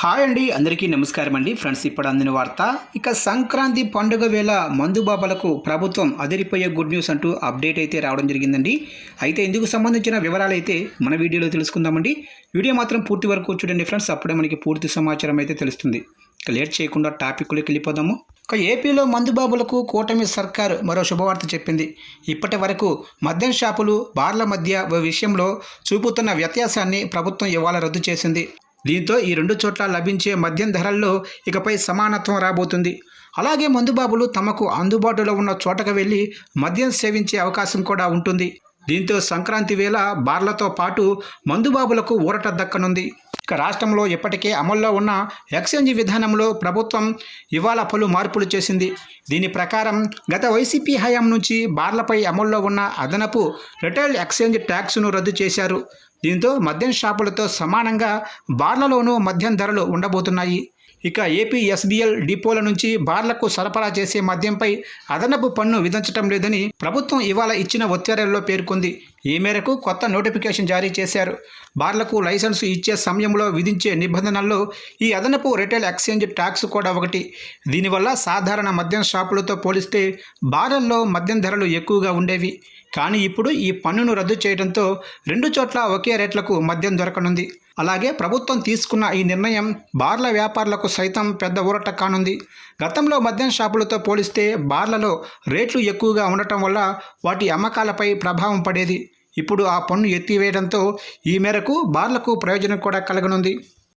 Hi అండి అందరికీ నమస్కారం అండి. ఫ్రెండ్స్ ఇప్పుడు అందిన వార్త. ఇక సంక్రాంతి పండుగ వేళ మందు బాబాలకు ప్రభుత్వం అదిరిపోయే గుడ్ న్యూస్ అంటూ అప్డేట్ అయితే రావడం జరిగిందండి. అయితే ఇందుకు సంబంధించిన వివరాలు అయితే మన వీడియోలో తెలుసుకుందామండి. వీడియో మాత్రం పూర్తి వరకు చూడండి ఫ్రెండ్స్. అప్పుడే మనకి పూర్తి సమాచారం అయితే తెలుస్తుంది. ఇక లేట్ చేయకుండా టాపిక్లోకి వెళ్ళిపోదాము. ఇక ఏపీలో మందుబాబులకు కూటమి సర్కార్ మరో శుభవార్త చెప్పింది. ఇప్పటి వరకు మద్యం షాపులు బార్ల మధ్య విషయంలో చూపుతున్న వ్యత్యాసాన్ని ప్రభుత్వం ఇవాళ రద్దు చేసింది. దీంతో ఈ రెండు చోట్ల లభించే మద్యం ధరల్లో ఇకపై సమానత్వం రాబోతుంది. అలాగే మందుబాబులు తమకు అందుబాటులో ఉన్న చోటకు వెళ్ళి మద్యం సేవించే అవకాశం కూడా ఉంటుంది. దీంతో సంక్రాంతి వేళ బార్లతో పాటు మందుబాబులకు ఊరట దక్కనుంది. ఇక రాష్ట్రంలో ఇప్పటికే అమల్లో ఉన్న ఎక్స్చేంజ్ విధానంలో ప్రభుత్వం ఇవాళ పలు మార్పులు చేసింది. దీని ప్రకారం గత వైసీపీ హయాం నుంచి బార్లపై అమల్లో ఉన్న అదనపు రిటైల్ ఎక్స్చేంజ్ ట్యాక్స్ను రద్దు చేశారు. దీంతో మద్యం షాపులతో సమానంగా బార్లలోనూ మద్యం ధరలు ఉండబోతున్నాయి. ఇక ఏపీ ఎస్బీఎల్ డిపోల నుంచి బార్లకు సరఫరా చేసే మద్యంపై అదనపు పన్ను విధించడం లేదని ప్రభుత్వం ఇవాళ ఇచ్చిన ఉత్తర్వుల్లో పేర్కొంది. ఈ మేరకు కొత్త నోటిఫికేషన్ జారీ చేశారు. బార్లకు లైసెన్సు ఇచ్చే సమయంలో విధించే నిబంధనల్లో ఈ అదనపు రిటైల్ ఎక్స్చేంజ్ ట్యాక్స్ కూడా ఒకటి. దీనివల్ల సాధారణ మద్యం షాపులతో పోలిస్తే బార్లలో మద్యం ధరలు ఎక్కువగా ఉండేవి. కానీ ఇప్పుడు ఈ పన్నును రద్దు చేయడంతో రెండు చోట్ల ఒకే రేట్లకు మద్యం దొరకనుంది. అలాగే ప్రభుత్వం తీసుకున్న ఈ నిర్ణయం బార్ల వ్యాపారులకు సైతం పెద్ద ఊరట కానుంది. గతంలో మద్యం షాపులతో పోలిస్తే బార్లలో రేట్లు ఎక్కువగా ఉండటం వల్ల వాటి అమ్మకాలపై ప్రభావం పడేది. ఇప్పుడు ఆ పన్ను ఎత్తివేయడంతో ఈ మేరకు బార్లకు ప్రయోజనం కూడా కలగనుంది.